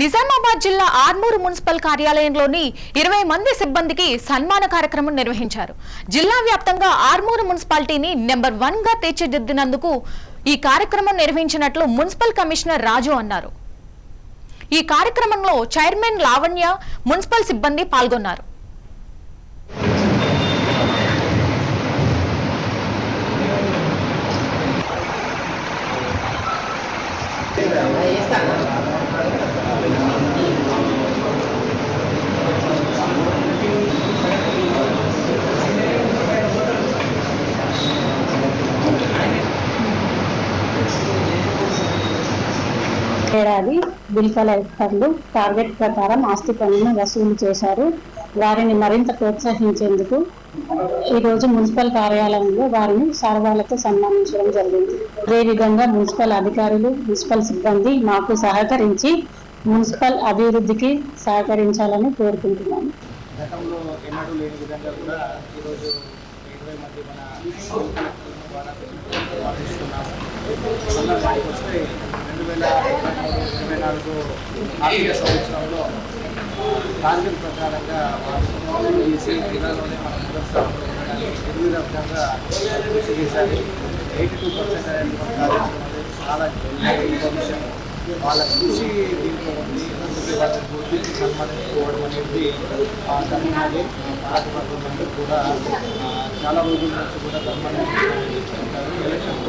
నిజామాబాద్ జిల్లా ఆర్మూరు మున్సిపల్ కార్యాలయంలోని ఇరవై మంది సిబ్బందికి సన్మాన కార్యక్రమం నిర్వహించారు. జిల్లా వ్యాప్తంగా ఆర్మూరు మున్సిపాలిటీని నెంబర్ వన్గా తీర్చిదిద్దినందుకు ఈ కార్యక్రమం నిర్వహించినట్లు మున్సిపల్ కమిషనర్ రాజు అన్నారు. ఈ కార్యక్రమంలో చైర్మన్ లావణ్య మున్సిపల్ సిబ్బంది పాల్గొన్నారు. ఏడాది బిల్ కలెక్టర్లు టార్గెట్ ప్రకారం ఆస్తి పన్నును వసూలు చేశారు. వారిని మరింత ప్రోత్సహించేందుకు ఈరోజు మున్సిపల్ కార్యాలయంలో వారిని సర్వాలతో సన్మానించడం జరిగింది. అదేవిధంగా మున్సిపల్ అధికారులు మున్సిపల్ సిబ్బంది మాకు సహకరించి మున్సిపల్ అభివృద్ధికి సహకరించాలని కోరుకుంటున్నాను గతంలో ఎన్నడూ లేని విధంగా కూడా ఈరోజు ఇరవై మంది మన కలెక్టర్ల వస్తే రెండు వేల ఇరవై నాలుగు ఆర్థిక సంవత్సరంలో టార్గెట్ ప్రకారంగా వాళ్ళు జిల్లాలోనే మన ఎనిమిది రకంగా కృషి చేశారు ఎయిటీ టూ పర్సెంట్ అనేది మన కార్యక్రమం చాలా ఇన్ఫర్మేషన్ వాళ్ళ కృషి దీంట్లో ఉంది అందుకే వాళ్ళని గుర్తించి అనేది తమిళనాడు జరిగినది కూడా చాలా రోజుల నుంచి కూడా సన్మానించుకుంటారు ఎలక్షన్